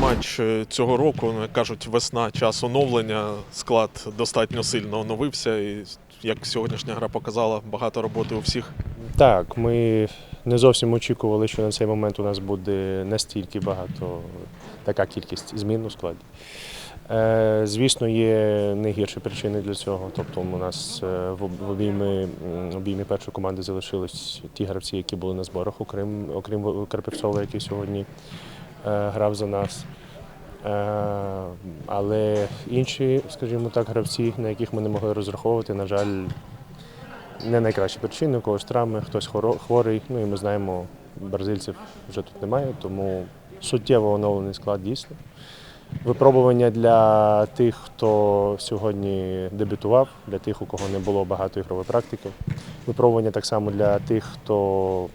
матч е, цього року. Ну, кажуть, весна, час оновлення. Склад достатньо сильно оновився. І як сьогоднішня гра показала, багато роботи у всіх. Так, ми не зовсім очікували, що на цей момент у нас буде настільки багато, така кількість змін у складі. Е, Звісно, є не гірші причини для цього. Тобто у нас е, в об- обіймі, першої команди залишились ті гравці, які були на зборах, окрім, окрім Карпівцова, який сьогодні грав за нас. Е, Але інші, скажімо так, гравці, на яких ми не могли розраховувати, на жаль, не найкращі причини, у когось травми, хтось хворий. Ну і ми знаємо, бразильців вже тут немає, тому суттєво оновлений склад дійсно. Випробування для тих, хто сьогодні дебютував, для тих, у кого не було багато ігрової практики. Випробування так само для тих, хто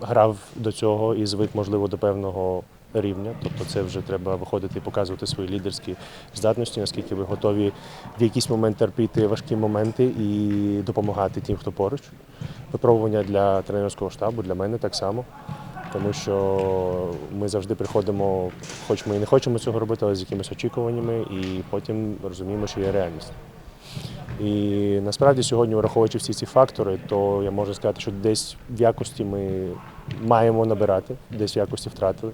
грав до цього і звик, можливо, до певного рівня. Тобто це вже треба виходити і показувати свої лідерські здатності, наскільки ви готові в якийсь момент терпіти важкі моменти і допомагати тим, хто поруч. Випробування для тренерського штабу, для мене так само. Тому що ми завжди приходимо, хоч ми і не хочемо цього робити, але з якимись очікуваннями, і потім розуміємо, що є реальність. І насправді сьогодні, враховуючи всі ці фактори, то я можу сказати, що десь в якості ми маємо набирати, десь в якості втратили.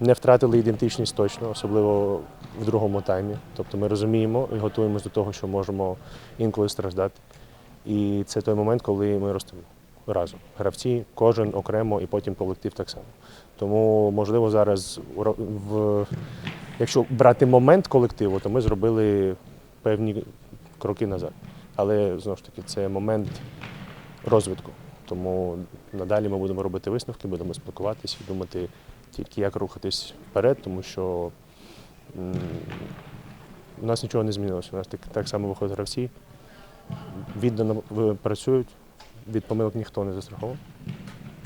Не втратили ідентичність точно, особливо в другому таймі. Тобто ми розуміємо і готуємося до того, що можемо інколи страждати. І це той момент, коли ми ростемо разом. Гравці, кожен окремо і потім колектив так само. Тому, можливо, зараз, в, якщо брати момент колективу, то ми зробили певні кроки назад. Але знову ж таки, це момент розвитку. Тому надалі ми будемо робити висновки, будемо спілкуватися і думати тільки як рухатись вперед, тому що у нас нічого не змінилося. У нас так, так само виходять гравці, віддано працюють, від помилок ніхто не застраховав.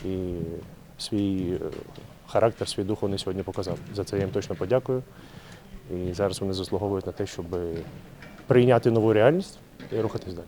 І свій е, характер, свій дух вони сьогодні показали. За це я їм точно подякую. І зараз вони заслуговують на те, щоб прийняти нову реальність і рухатись далі.